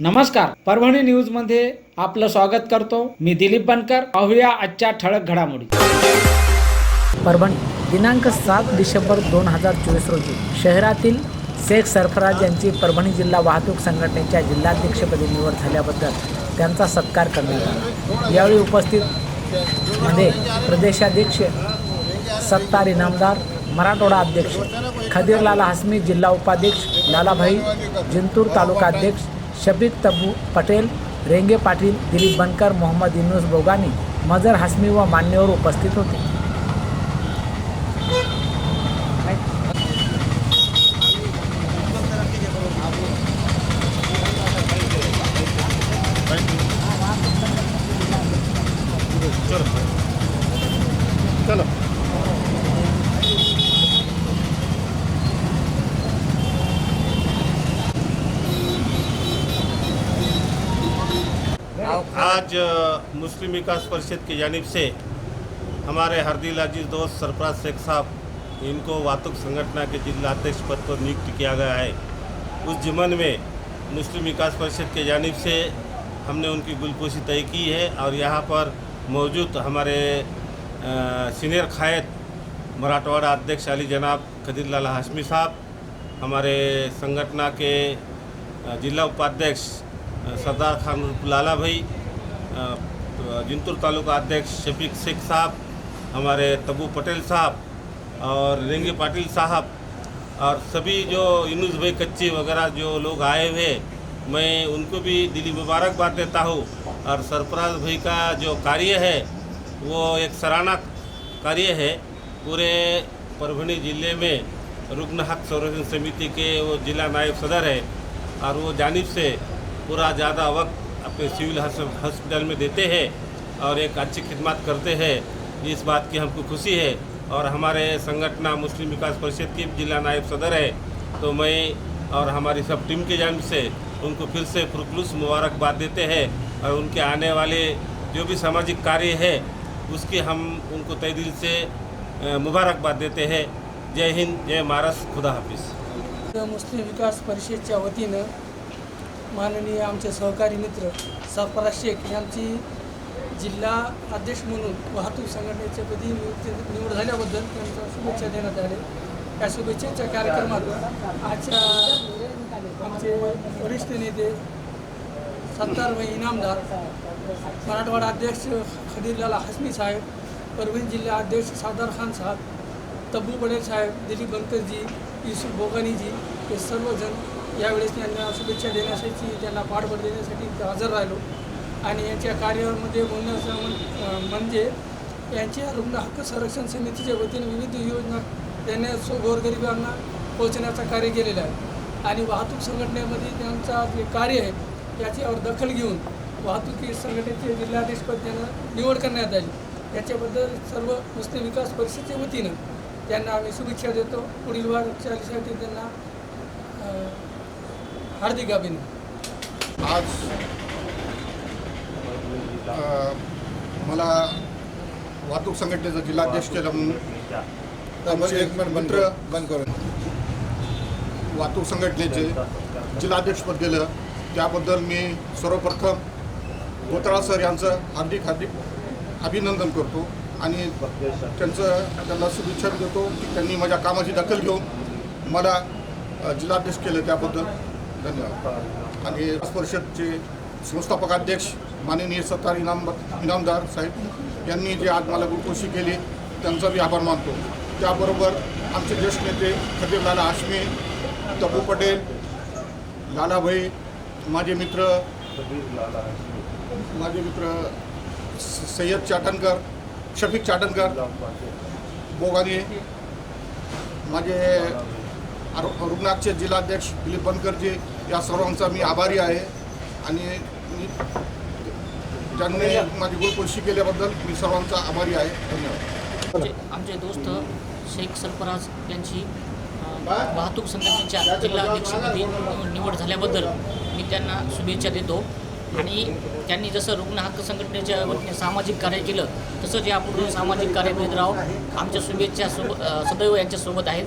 नमस्कार. परभणी न्यूजमध्ये आपलं स्वागत करतो. मी दिलीप बनकर. पाहूया आजच्या ठळक घडामोडी. परभणी दिनांक सात डिसेंबर दोन हजार चोवीस रोजी शहरातील शेख सरफराज यांची परभणी जिल्हा वाहतूक संघटनेच्या जिल्हाध्यक्षपदी निवड झाल्याबद्दल त्यांचा सत्कार करण्यात आला. यावेळी उपस्थित मध्ये प्रदेशाध्यक्ष सत्तार इनामदार मराठवाडा अध्यक्ष खदीरलाला हसमी जिल्हा उपाध्यक्ष लालाभाई जिंतूर तालुका अध्यक्ष शबीक तब्बू पटेल रेंगे पाटील दिलीप बनकर मोहम्मद युनुस बोगानी मजर हसमी व मान्यवर उपस्थित होते. आज मुस्लिम विकास परिषद की जानिब से हमारे हरदिल अज़ीज़ दोस्त सरफराज शेख साहब, इनको वातुक संगठन के जिला अध्यक्ष पद पर नियुक्त किया गया है। उस जुम्मन में मुस्लिम विकास परिषद के जानिब से हमने उनकी गुलपोशी तय की है और यहाँ पर मौजूद हमारे सीनियर कायद मराठवाड़ा अध्यक्ष अली जनाब खदीर लाला हाशमी साहब, हमारे संगठन के जिला उपाध्यक्ष सरदार खान लाला भाई जिंतूर तालुका अध्यक्ष शफीक शेख साहब, हमारे तबू पटेल साहब और रेंगे पाटिल साहब और सभी जो यूनुस भाई कच्ची वगैरह जो लोग आए हुए मैं उनको भी दिली मुबारकबाद देता हूँ। और सरफराज भाई का जो कार्य है, वो एक सराहना कार्य है। पूरे परभणी ज़िले में रुग्ण हक संरक्षण समिति के वो जिला नायब सदर है और वो जानिब से पूरा ज़्यादा वक्त अपने सिविल हॉस्पिटल में देते हैं और एक अच्छी खिदमत करते हैं। इस बात की हमको खुशी है और हमारे संगठन मुस्लिम विकास परिषद की जिला नायब सदर है। तो मैं और हमारी सब टीम के जानब से उनको फिर से पुरखलूस मुबारकबाद देते हैं और उनके आने वाले जो भी सामाजिक कार्य है, उसकी हम उनको तय दिल से मुबारकबाद देते हैं। जय हिंद, जय महाराष्ट्र, खुदा हाफिज़। मुस्लिम विकास परिषदच्या वतीनं माननीय आमचे सहकारी मित्र सरफराज शेख यांची जिल्हा अध्यक्ष म्हणून वाहतूक संघटनेच्या पदी नियुक्ती निवड झाल्याबद्दल त्यांच्या शुभेच्छा देण्यात आल्या या शुभेच्छेच्या कार्यक्रमात आजच्या आमचे वरिष्ठ नेते सत्तारभाई इनामदार मराठवाडा अध्यक्ष खदीरलाल हसमी साहेब परभणी जिल्हा अध्यक्ष सादार खान साहेब तब्बू पटेल साहेब दिलीप बंकरजी युसुफ बोगानीजी हे सर्वजण यावेळेस त्यांना शुभेच्छा देण्यासाठी त्यांना पाठबळ देण्यासाठी हजर राहिलो. आणि यांच्या कार्यामध्ये बोलण्याचं म्हणजे यांच्या रुग्ण हक्क संरक्षण समितीच्या वतीने विविध योजना त्यांनी सो गोरगरिबांना पोहोचण्याचं कार्य केलेलं आहे. आणि वाहतूक संघटनेमध्ये त्यांचा जे कार्य आहे याच्यावर दखल घेऊन वाहतुकी संघटनेचे जिल्हाधीशपद त्यांना निवड करण्यात आली. याच्याबद्दल सर्व मुस्लिम विकास परिषदेच्या वतीनं त्यांना आम्ही शुभेच्छा देतो. पुढील वाटचालीसाठी त्यांना हार्दिक अभिनंदन. आज मला वाहतूक संघटनेचा जिल्हाध्यक्ष केलं म्हणून मित्र बंद करून. वाहतूक संघटनेचे जिल्हाध्यक्षपद दिलं त्याबद्दल मी सर्वप्रथम गोतळा सर यांचं हार्दिक हार्दिक अभिनंदन करतो. आणि त्यांचं त्यांना शुभेच्छा देतो की त्यांनी माझ्या कामाची दखल घेऊन मला जिल्हाध्यक्ष केलं त्याबद्दल. धन्यवाद. आणि परिषदचे संस्थापकाध्यक्ष माननीय सत्तार इनाम इनामदार साहेब यांनी जे आज मला गुरुकोशी केली त्यांचा मी आभार मानतो. त्याबरोबर आमचे ज्येष्ठ नेते खदीरलाला आश्मी तबू पटेल लालाभाई माझे मित्र माझे मित्र स- सय्यद चाटणकर शफीक चाटणकर बोगाने माझे रुग्णाचे जिल्हाध्यक्ष दिलीप बनकरजी या सर्वांचा मी आभारी आहे. आणि मी ज्यांनी माझी गुरुपोशी केल्याबद्दल मी सर्वांचा आभारी आहे. धन्यवाद. आमचे दोस्त शेख सरफराज यांची वाहतूक संघटनेच्या जिल्हा अध्यक्षपदी निवड झाल्याबद्दल मी त्यांना शुभेच्छा देतो. आणि त्यांनी जसं रुग्ण हक्क संघटनेच्या वतीने सामाजिक कार्य केलं तसंच यापुढे सामाजिक कार्य करीत राहो. आमच्या शुभेच्छा सोब सदैव यांच्यासोबत आहेत.